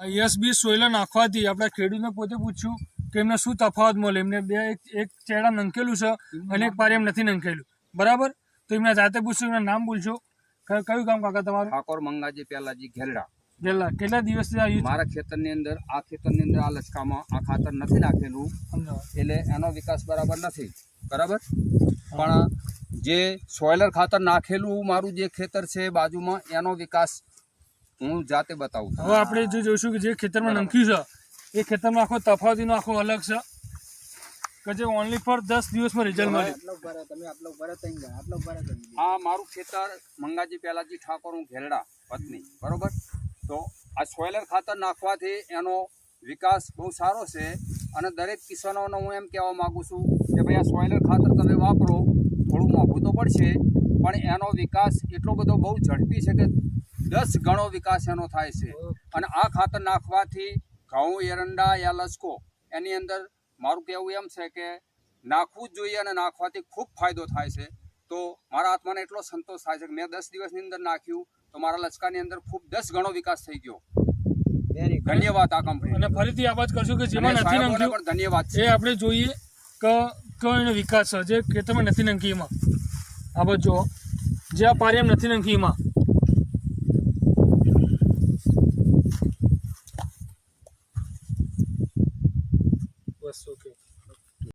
SB સોયલા નાખવાથી આપણે ખેડૂતને પોતે પૂછ્યું કે એમને શું તફાવત મળે? એમને બે એક ચેડા નંખેલું છે અને એક પારી એમ નથી નંખેલું. બરાબર? તો એમને જાતે પૂછ્યું એમના નામ બોલશો? કયું કામ કાકા તમારું? ઠાકોર મંગાજી પેલાજી ઘેરડા ઘેરડા કેટલા દિવસ મારા ખેતરની અંદર આ ખેતરની અંદર આ લચકામાં આ ખાતર નથી નાખેલું. એટલે એનો વિકાસ બરાબર નથી. બરાબર? પણ જે સોયલર ખાતર નાખેલું મારું જે ખેતર છે બાજુમાં એનો વિકાસ હું જાતે બતાવું હવે આપણે જે જોઈશું કે જે ખેતરમાં. નંખ્યું છે એ ખેતરમાં આખો તફાવતીનો આખો અલગ છે. કે જે ઓનલી ફોર દસ દિવસમાં રિઝલ્ટ મળે. આ મારું ખેતર મંગાજી પેલાજી ઠાકોર હું ઘેરડા પત્ની બરોબર? તો આ સોયલર ખાતર નાખવાથી એનો વિકાસ બહુ સારો છે અને દરેક કિસાનોને હું એમ કહેવા માગું છું કે ભાઈ આ સોયલર ખાતર તમે વાપરો થોડું મોંઘું તો પડશે પણ એનો વિકાસ એટલો બધો બહુ ઝડપી છે કે દસ ગણો વિકાસ એનો થાય છે. અને આ ખાતર નાખવાથી ઘઉં એરંડા યા લસકો એની અંદર મારું કહેવું એમ છે કે નાખવું જ જોઈએ અને નાખવાથી ખૂબ ફાયદો થાય છે. તો મારા આત્માને એટલો સંતોષ થાય છે કે મેં દસ દિવસની અંદર નાખ્યું તો મારા લચકાની અંદર ખૂબ દસ ગણો વિકાસ થઈ ગયો. ધન્યવાદ આ કંપની અને ફરીથી આ વાત કરશું કે જેમાં નથી નાખ્યું પણ ધન્યવાદ છે. એ આપણે જોઈએ કે કયો એનો વિકાસ છે જે ખેતરમાં નથી નંખી એમાં. આ બધું જો જે આ પારી એમ નથી નંખી એમાં. açúcar.